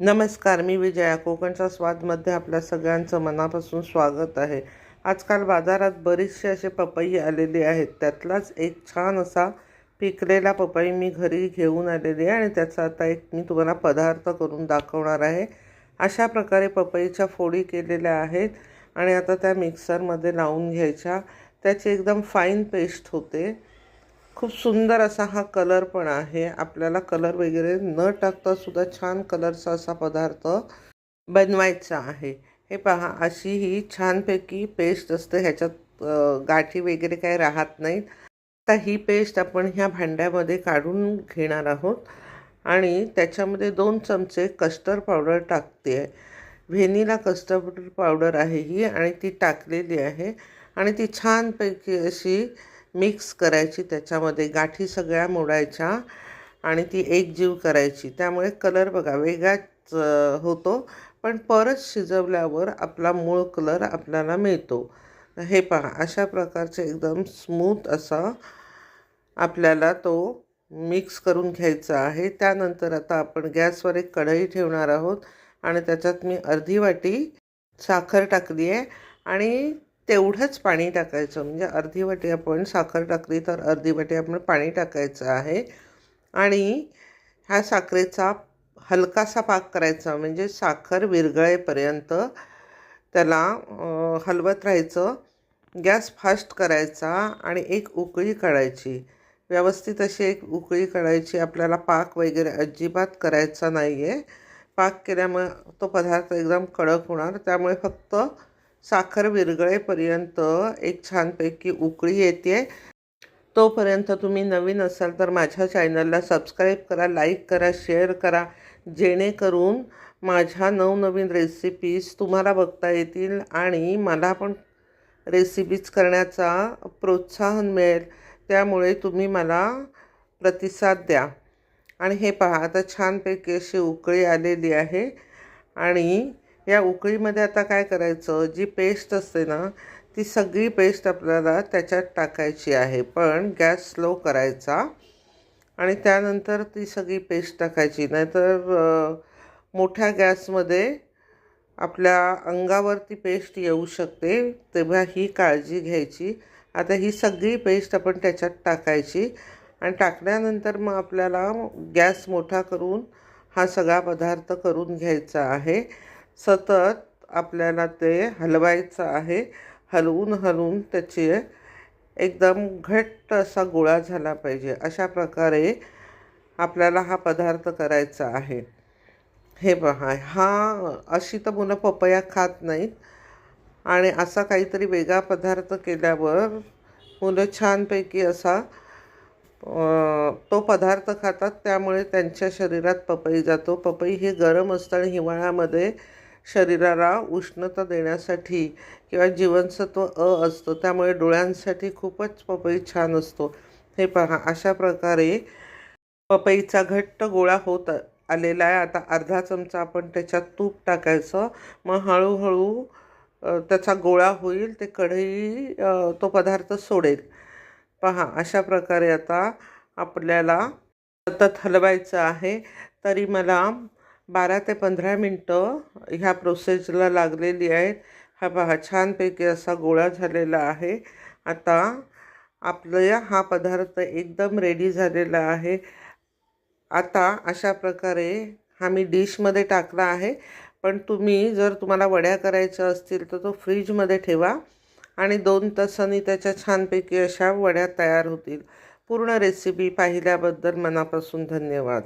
नमस्कार मी विजया. कोकणचा स्वादमध्ये आपल्या सगळ्यांचं मनापासून स्वागत आहे. आजकाल बाजारात बरेचसे असे पपई आलेले आहेत. त्यातलाच एक छान असा पिकलेला पपई मी घरी घेऊन आलेली आहे आणि त्याचा आता एक मी तुम्हाला पदार्थ करून दाखवणार आहे. अशा प्रकारे पपईच्या फोडी केलेल्या आहेत आणि आता त्या मिक्सरमध्ये लावून घ्यायच्या. त्याची एकदम फाईन पेस्ट होते. खूप सुंदर असा हा कलर पण आहे. आपल्याला कलर वगैरे न टाकता सुद्धा छान कलरचा असा पदार्थ बनवायचा आहे. हे पहा अशी ही छानपैकी पेस्ट असते. ह्याच्यात गाठी वगैरे काही राहत नाहीत. आता ही पेस्ट आपण ह्या भांड्यामध्ये काढून घेणार आहोत. आणि त्याच्यामध्ये दोन चमचे कस्टर्ड पावडर टाकते. आहे व्हेनिला कस्टर्ड पावडर आहे ही आणि ती टाकलेली आहे. आणि ती छानपैकी अशी मिक्स करायची त्याच्यामध्ये गाठी सगळ्या मोडायच्या आणि ती एकजीव करायची. त्यामुळे कलर बघा वेगळाच होतो. पण परत शिजवल्यावर आपला मूळ कलर आपल्याला मिळतो. हे पहा अशा प्रकारचे एकदम स्मूथ असा आपल्याला तो मिक्स करून घ्यायचा आहे. त्यानंतर आता आपण गॅसवर एक कढई ठेवणार आहोत आणि त्याच्यात मी अर्धी वाटी साखर टाकली आहे आणि तेवढंच पाणी टाकायचं. म्हणजे अर्धी वाटी आपण साखर टाकली तर अर्धी वाटी आपण पाणी टाकायचं आहे. आणि ह्या साखरेचा हलकासा पाक करायचा. म्हणजे साखर विरघळेपर्यंत त्याला हलवत राहायचं. गॅस फास्ट करायचा आणि एक उकळी काढायची. व्यवस्थित अशी एक उकळी काढायची. आपल्याला पाक वगैरे अजिबात करायचा नाही आहे पाक केल्यामुळे तो पदार्थ एकदम कडक होणार. त्यामुळे फक्त साखर विरघळेपर्यंत एक छानपैकी उकळी येते. तोपर्यंत तुम्ही नवीन असाल तर माझ्या चॅनलला सबस्क्राईब करा लाईक करा शेअर करा. जेणेकरून माझ्या नवनवीन रेसिपीज तुम्हाला बघता येतील आणि मला पण रेसिपीज करण्याचा प्रोत्साहन मिळेल. त्यामुळे तुम्ही मला प्रतिसाद द्या. आणि हे पहा आता छानपैकी अशी उकळी आलेली आहे. आणि या उकळीमध्ये आता काय करायचं? जी पेस्ट असते ना ती सगळी पेस्ट आपल्याला त्याच्यात टाकायची आहे. पण गॅस स्लो करायचा आणि त्यानंतर ती सगळी पेस्ट टाकायची. नाहीतर मोठ्या गॅसमध्ये आपल्या अंगावर ती पेस्ट येऊ शकते. तेव्हा ही काळजी घ्यायची. आता ही सगळी पेस्ट आपण त्याच्यात टाकायची आणि टाकल्यानंतर मग आपल्याला गॅस मोठा करून हा सगळा पदार्थ करून घ्यायचा आहे. सतत आपल्याला ते हलवायचं आहे. हलवून हलवून त्याचे एकदम घट्ट असा गोळा झाला पाहिजे. अशा प्रकारे आपल्याला हा पदार्थ करायचा आहे. हे पहा हा अशी तर मुलं पपया खात नाहीत. आणि असा काहीतरी वेगळा पदार्थ केल्यावर मुलं छानपैकी असा तो पदार्थ खातात. त्यामुळे त्यांच्या शरीरात पपई जातो. पपई हे गरम असतं आणि हिवाळ्यामध्ये शरीराला उष्णता देण्यासाठी किंवा जीवनसत्व अ असतं त्यामुळे डोळ्यांसाठी खूपच पपई छान असतो. हे पहा अशा प्रकारे पपईचा घट्ट गोळा होत आलेला आहे. आता अर्धा चमचा आपण त्याच्यात तूप टाकायचं. मग हळूहळू त्याचा गोळा होईल ते कढई तो पदार्थ सोडेल. पहा अशा प्रकारे आता आपल्याला सतत हलवायचं आहे. तरी मला बारा ते पंधरा मिनटं ह्या प्रोसेसला लागलेली आहेत. हा पहा छानपैकी असा गोळा झालेला आहे. आता आपल्या हा पदार्थ एकदम रेडी झालेला आहे. आता अशा प्रकारे हा मी डिशमध्ये टाकला आहे. पण तुम्ही जर तुम्हाला वड्या करायच्या असतील तर तो फ्रीजमध्ये ठेवा आणि दोन तासांनी त्याच्या छानपैकी अशा वड्या तयार होतील. पूर्ण रेसिपी पाहिल्याबद्दल मनापासून धन्यवाद.